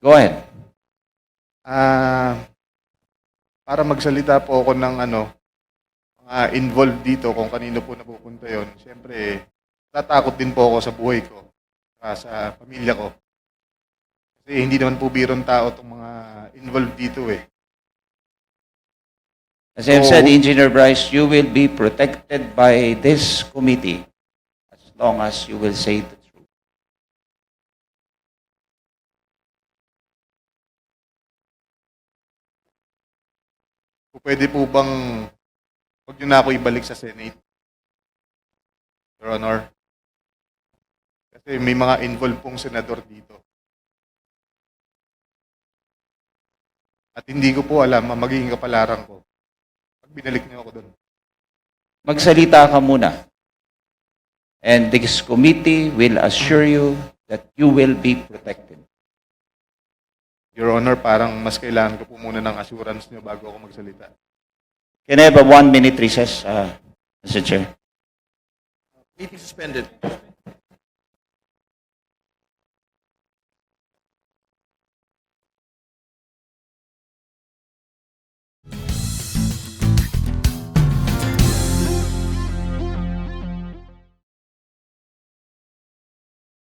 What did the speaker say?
Go ahead. Ah, para magsalita po ako ng ano, mga involved dito kung kanino po napupunta yon. Siyempre, tatakot din po ako sa buhay ko, sa pamilya ko. Kasi hindi naman po birong tao itong mga involved dito eh. As I've said, Engineer Bryce, you will be protected by this committee as long as you will say the Pwede po bang, huwag nyo na ako ibalik sa Senate. Your Honor. Kasi may mga involved pong senador dito. At hindi ko po alam ang magiging kapalaran ko. Pag binalik niyo ako doon. Magsalita ka muna. And this committee will assure you that you will be protected. Your Honor, parang mas kailangan ko po muna ng assurance niyo bago ako magsalita. Can I have a one-minute recess, uh, Mr. Chair? Meeting suspended.